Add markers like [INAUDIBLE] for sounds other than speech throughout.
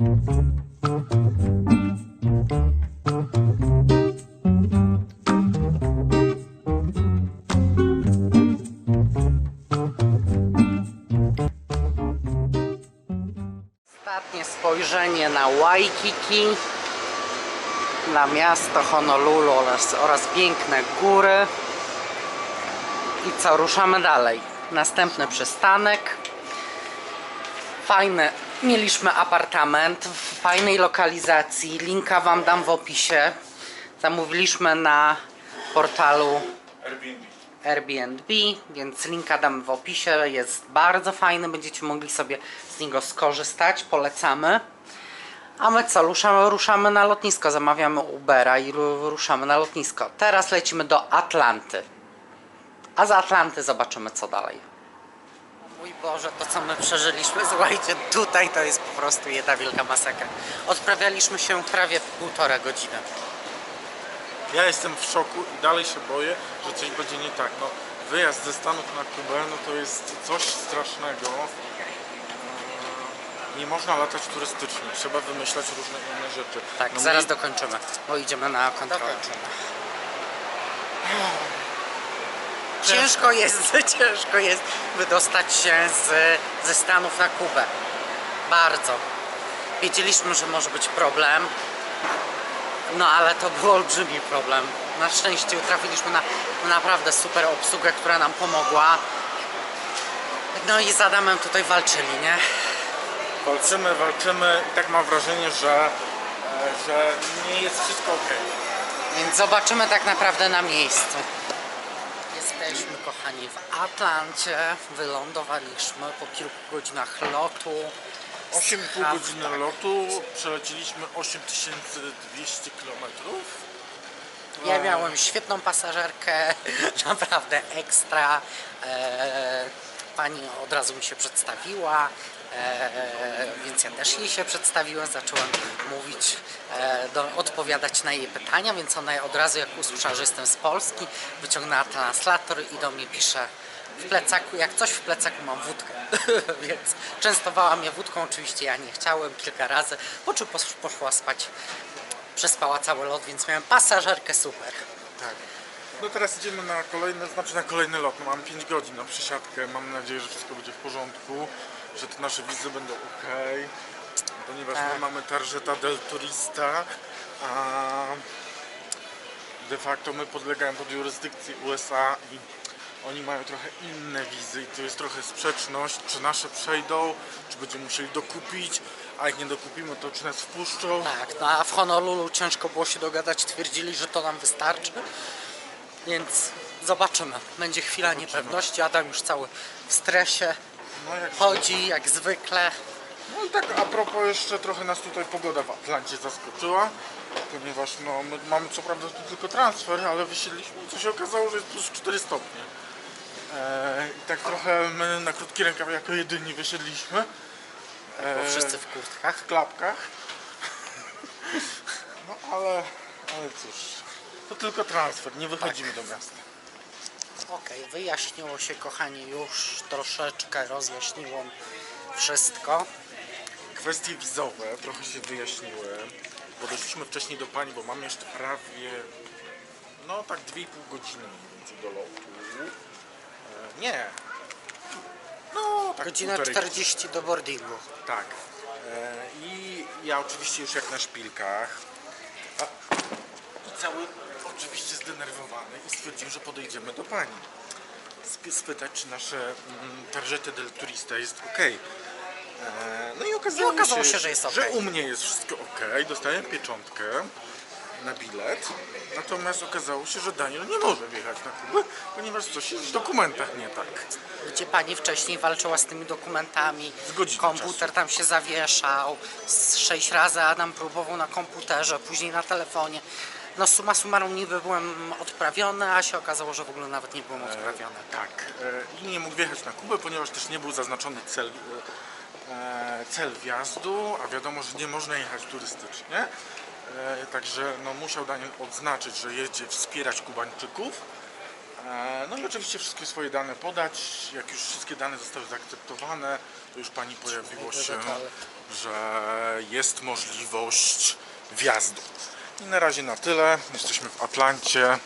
Ostatnie spojrzenie na Waikiki, na miasto Honolulu oraz, oraz piękne góry. I co, ruszamy dalej. Następny przystanek. Fajny, mieliśmy apartament w fajnej lokalizacji. Linka Wam dam w opisie. Zamówiliśmy na portalu Airbnb. Airbnb, więc linka dam w opisie. Jest bardzo fajny, będziecie mogli sobie z niego skorzystać. Polecamy. A my co, ruszamy, ruszamy na lotnisko, zamawiamy Ubera i ru- ruszamy na lotnisko. Teraz lecimy do Atlanty. A z Atlanty zobaczymy co dalej. Mój Boże, to co my przeżyliśmy, słuchajcie, tutaj to jest po prostu jedna wielka masakra. Odprawialiśmy się prawie półtora godziny. Ja jestem w szoku i dalej się boję, że coś będzie nie tak. No, wyjazd ze Stanów na Kubę, no to jest coś strasznego. Eee, Nie można latać turystycznie, trzeba wymyślać różne inne rzeczy. Tak, no, zaraz my- dokończymy, bo idziemy na kontrolę. Ciężko jest, [LAUGHS] ciężko jest wydostać się z, ze Stanów na Kubę. Bardzo. Wiedzieliśmy, że może być problem. No ale to był olbrzymi problem. Na szczęście trafiliśmy na naprawdę super obsługę, która nam pomogła. No i z Adamem tutaj walczyli, nie? Walczymy, walczymy i tak mam wrażenie, że, e, że nie jest wszystko ok. Więc zobaczymy tak naprawdę na miejscu. Jesteśmy kochani w Atlancie. Wylądowaliśmy po kilku godzinach lotu. 8,5 godziny lotu, przeleciliśmy 8200 km. Ja miałem świetną pasażerkę, [LAUGHS] naprawdę ekstra. E, pani od razu mi się przedstawiła, więc ja też jej się przedstawiłem, zacząłem mówić, e, do, odpowiadać na jej pytania, więc ona od razu jak usłyszała, że jestem z Polski, wyciągnęła translator i do mnie pisze w plecaku, jak coś w plecaku mam wódkę, [LAUGHS] więc częstowała mnie wódką, oczywiście ja nie chciałem kilka razy, po czym posz- poszła spać przespała cały lot, więc miałem pasażerkę super. Tak. No teraz idziemy na kolejny, znaczy na kolejny lot. Mamy 5 godzin na przesiadkę. Mam nadzieję, że wszystko będzie w porządku, że te nasze wizy będą ok. Ponieważ Tak. my mamy tarżeta del turista, a de facto my podlegamy pod jurysdykcję USA i oni mają trochę inne wizy i tu jest trochę sprzeczność, czy nasze przejdą, czy będziemy musieli dokupić, a jak nie dokupimy, to czy nas wpuszczą. Tak, no a w Honolulu ciężko było się dogadać, twierdzili, że to nam wystarczy, więc zobaczymy. Będzie chwila niepewności, Adam już cały w stresie, chodzi jak zwykle. No i tak a propos jeszcze trochę nas tutaj pogoda w Atlancie zaskoczyła, ponieważ no my mamy co prawda tu tylko transfer, ale wysiedliśmy co się okazało, że jest plus 4 stopnie. Eee, I tak trochę my na krótki rękaw jako jedyni wysiedliśmy. Bo Eee, wszyscy w kurtkach. w klapkach. No ale, ale cóż, to tylko transfer, nie wychodzimy do miasta. Okej, wyjaśniło się kochani już troszeczkę, rozjaśniło wszystko. Kwestie wizowe trochę się wyjaśniły, bo doszliśmy wcześniej do pani, bo mamy jeszcze prawie, no tak 2,5 godziny do lotu. E, nie. No, tak Godzina półtorej 40 do boardingu. Tak. E, I ja oczywiście już jak na szpilkach. A, I cały oczywiście zdenerwowany i stwierdziłem, że podejdziemy do pani. Sp- spytać, czy nasze mm, tarżety del turista jest ok. No i okazało, I okazało się, że jest Że okej. u mnie jest wszystko ok. Dostałem pieczątkę na bilet. Natomiast okazało się, że Daniel nie może wjechać na Kubę, ponieważ coś jest w dokumentach nie tak. gdzie pani wcześniej walczyła z tymi dokumentami. Z Komputer czasu. tam się zawieszał. Z sześć razy Adam próbował na komputerze, później na telefonie. No suma summarum niby byłem odprawiony, a się okazało, że w ogóle nawet nie byłem odprawiony. Tak. e, I nie mógł wjechać na Kubę, ponieważ też nie był zaznaczony cel, e, cel wjazdu, a wiadomo, że nie można jechać turystycznie. E, Także no, musiał Daniel odznaczyć, że jedzie wspierać Kubańczyków. E, No i oczywiście wszystkie swoje dane podać. Jak już wszystkie dane zostały zaakceptowane, to już pani pojawiło się, że jest możliwość wjazdu. I na razie na tyle. Jesteśmy w Atlancie.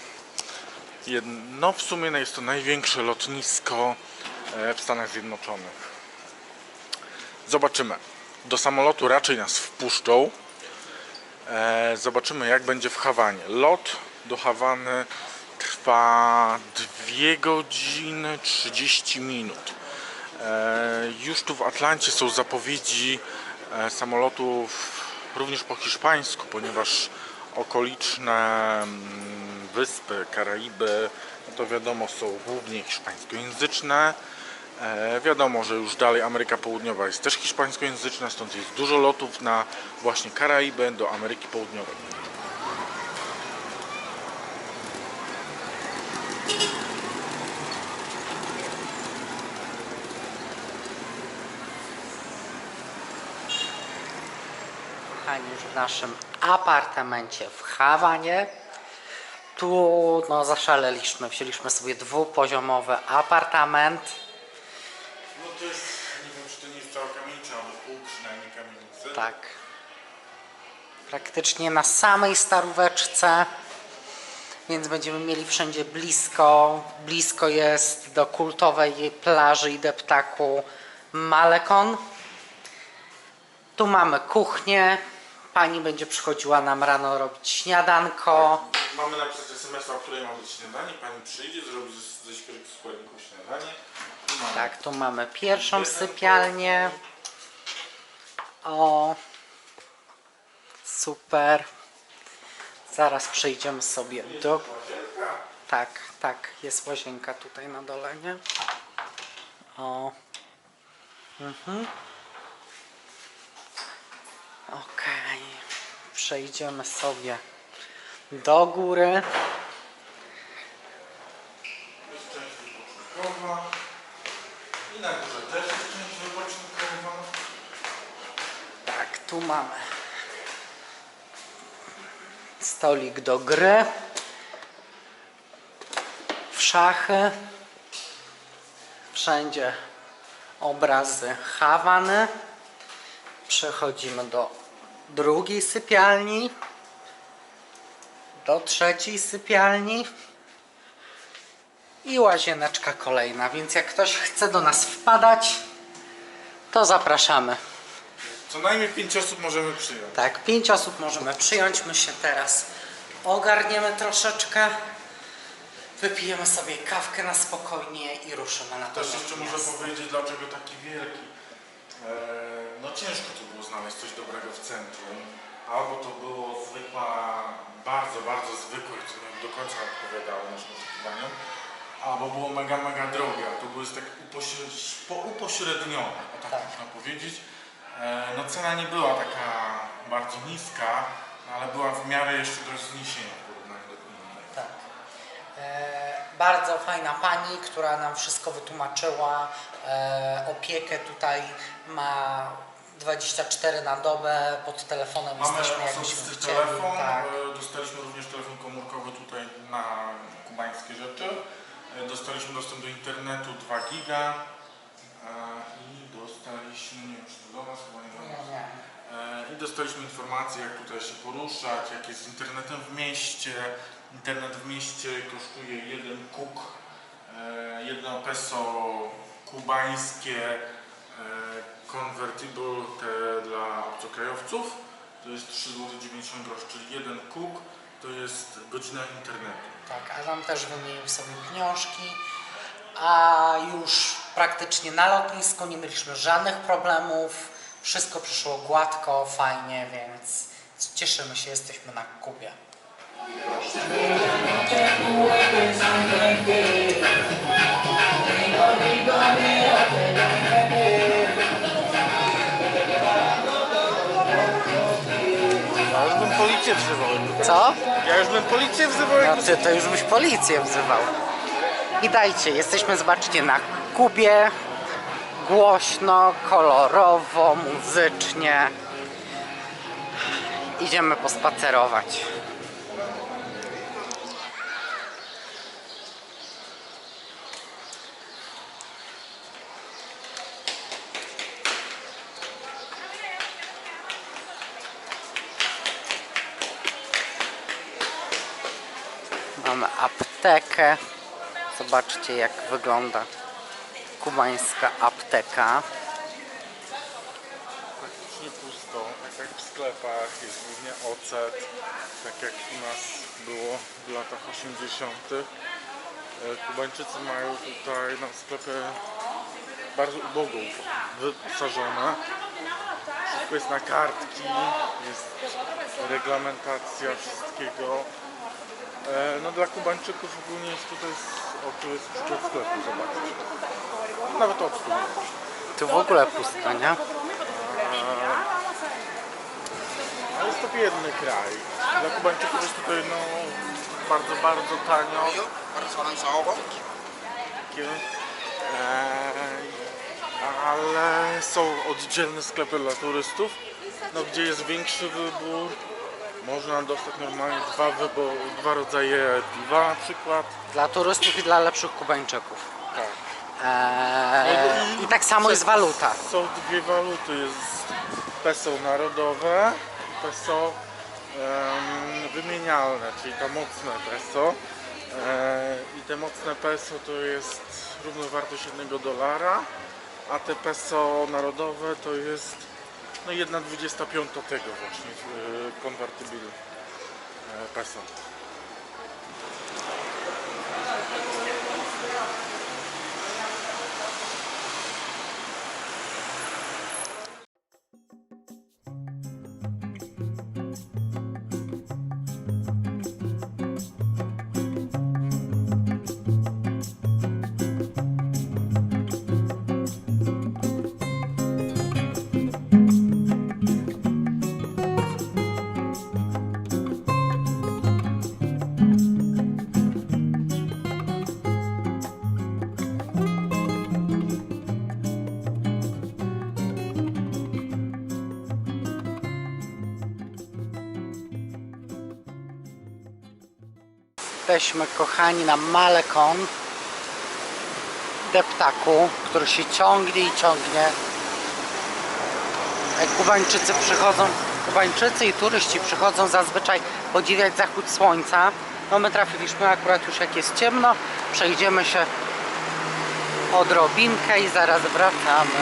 Jed- No w sumie jest to największe lotnisko e, w Stanach Zjednoczonych. Zobaczymy. Do samolotu raczej nas wpuszczą. E, Zobaczymy jak będzie w Hawanie. Lot do Hawany trwa 2 godziny 30 minut. E, Już tu w Atlancie są zapowiedzi samolotów również po hiszpańsku, ponieważ okoliczne mm, wyspy, Karaiby, no to wiadomo są głównie hiszpańskojęzyczne. E, Wiadomo, że już dalej Ameryka Południowa jest też hiszpańskojęzyczna, stąd jest dużo lotów na właśnie Karaiby do Ameryki Południowej. Kochani, w naszym apartamencie w Hawanie. Tu no zaszaleliśmy, wzięliśmy sobie dwupoziomowy apartament. No to jest, nie wiem czy to nie jest cała kamienica, albo pół przynajmniej kamienicy. Tak. Praktycznie na samej staróweczce, więc będziemy mieli wszędzie blisko. Blisko jest do kultowej plaży i deptaku Malekon. Tu mamy kuchnię. Pani będzie przychodziła nam rano robić śniadanko. Mamy napisać SMS, o której ma być śniadanie. Pani przyjdzie, zrobi ze, ze składników śniadanie. Mamy Tak, tu mamy pierwszą sypialnię. O, super. Zaraz przejdziemy sobie do. łazienka. Tak, tak, jest łazienka tutaj na dole, nie? O. Mhm. Okej. Przejdziemy sobie do góry. I na górze też jest część. Tak, tu mamy stolik do gry, w szachy, wszędzie obrazy Hawany. Przechodzimy do drugiej sypialni, do trzeciej sypialni i łazieneczka kolejna, więc jak ktoś chce do nas wpadać, to zapraszamy. Co najmniej 5 osób możemy przyjąć. Tak, pięć osób możemy przyjąć. My się teraz ogarniemy troszeczkę. Wypijemy sobie kawkę na spokojnie i ruszymy na to Też jeszcze muszę powiedzieć, dlaczego taki wielki. Eee, ciężko tu było znaleźć coś dobrego w centrum. Albo to było zwykła, bardzo, bardzo zwykłe, co nie do końca odpowiadało naszym oczekiwaniom. Albo było mega, mega drogie, a to było jest tak upośred, po, upośrednione, o tak, Tak. można powiedzieć. Eee, no cena nie była taka bardzo niska, no, ale była w miarę jeszcze do zniesienia w porównaniu do innych. Tak. E, bardzo fajna pani, która nam wszystko wytłumaczyła. E, opiekę tutaj ma 24 na dobę, pod telefonem Mamy jesteśmy jakbyśmy chcieli. telefon, Tak. e, dostaliśmy również telefon komórkowy tutaj na kubańskie rzeczy. E, Dostaliśmy dostęp do internetu 2 giga e, i dostaliśmy, nie wiem czy to do nas, chyba nie Nie, nie. I dostaliśmy informacje jak tutaj się poruszać, jak jest z internetem w mieście. Internet w mieście kosztuje 1 kuk, 1 peso kubańskie, convertible te dla obcokrajowców. To jest 3,90 zł, czyli 1 kuk to jest godzina internetu. Tak, Adam też wymienił sobie pieniążki, a już praktycznie na lotnisku nie mieliśmy żadnych problemów. Wszystko przyszło gładko, fajnie, więc cieszymy się, jesteśmy na Kubie. Ja już policję wzywał. Co? Ja już bym policję wzywał. No ty to już byś policję wzywał. Witajcie, jesteśmy zobaczcie na Kubie. Głośno, kolorowo, muzycznie. Idziemy pospacerować. Mamy aptekę. Zobaczcie jak wygląda kubańska apteka. Praktycznie pusto, tak jak w sklepach, jest głównie ocet, tak jak u nas było w latach 80. E, Kubańczycy mają tutaj na sklepie bardzo ubogo wyposażone. Wszystko jest na kartki, jest reglamentacja wszystkiego. E, No dla Kubańczyków ogólnie jest tutaj, o tu jest przykład sklepu, zobaczcie. Nawet od tu. W ogóle pusto, nie? Ale jest to biedny kraj. Dla Kubańczyków jest tutaj no, bardzo, bardzo tanio. Eee, ale są oddzielne sklepy dla turystów, no, gdzie jest większy wybór. Można dostać normalnie dwa, dwa rodzaje piwa na przykład. Dla turystów i dla lepszych Kubańczyków. Tak. Eee, I tak samo jest waluta. Są dwie waluty, jest peso narodowe i peso em, wymienialne, czyli ta mocne peso. E, I te mocne peso to jest równowartość jednego dolara, a te peso narodowe to jest no 1,25 tego właśnie e, konwertybil e, Jesteśmy kochani na Malekon deptaku, który się ciągnie i ciągnie. Jak Kubańczycy przychodzą, Kubańczycy i turyści przychodzą zazwyczaj podziwiać zachód słońca. No my trafiliśmy akurat już jak jest ciemno, przejdziemy się odrobinkę i zaraz wracamy.